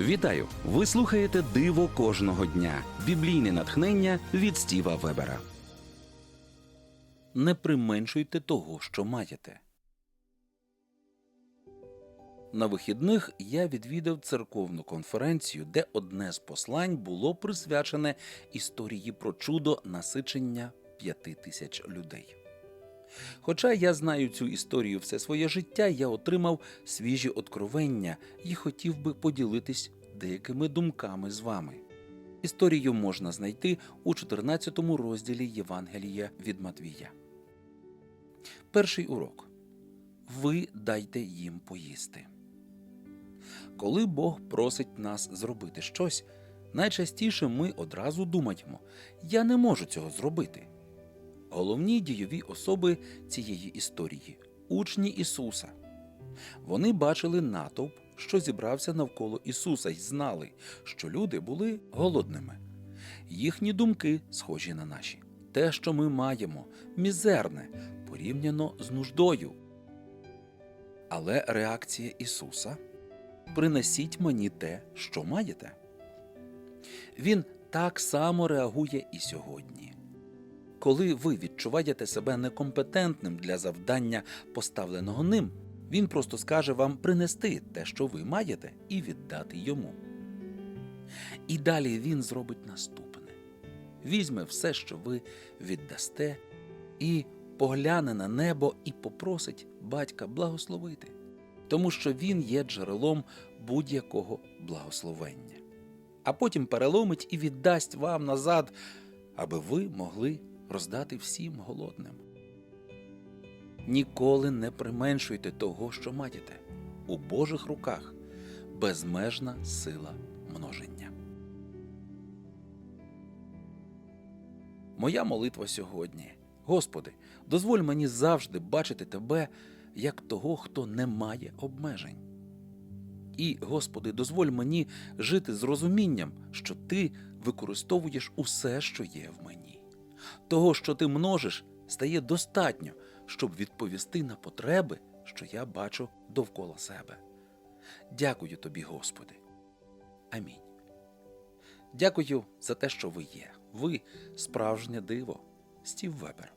Вітаю! Ви слухаєте Диво кожного дня. Біблійне натхнення від Стіва Вебера. Не применшуйте того, що маєте. На вихідних я відвідав церковну конференцію, де одне з послань було присвячене історії про чудо насичення п'яти тисяч людей. Хоча я знаю цю історію все своє життя, я отримав свіжі откровення і хотів би поділитись деякими думками з вами. Історію можна знайти у 14 розділі Євангелія від Матвія. Перший урок. Ви дайте їм поїсти. Коли Бог просить нас зробити щось, найчастіше ми одразу думаємо: я не можу цього зробити. Головні дійові особи цієї історії учні Ісуса. Вони бачили натовп, що зібрався навколо Ісуса, й знали, що люди були голодними. Їхні думки схожі на наші. Те, що ми маємо, мізерне, порівняно з нуждою. Але реакція Ісуса принесіть мені те, що маєте. Він так само реагує і сьогодні. Коли ви відчуваєте себе некомпетентним для завдання, поставленого ним, він просто скаже вам принести те, що ви маєте, і віддати йому. І далі він зробить наступне: візьме все, що ви віддасте, і погляне на небо і попросить батька благословити, тому що він є джерелом будь-якого благословення. А потім переломить і віддасть вам назад, аби ви могли роздати всім голодним. Ніколи не применшуйте того, що маєте. У Божих руках безмежна сила множення. Моя молитва сьогодні. Господи, дозволь мені завжди бачити Тебе як того, хто не має обмежень. І, Господи, дозволь мені жити з розумінням, що Ти використовуєш усе, що є в мені. Того, що ти множиш, стає достатньо, щоб відповісти на потреби, що я бачу довкола себе. Дякую тобі, Господи. Амінь. Дякую за те, що ви є. Ви справжнє диво. Стів Вебер.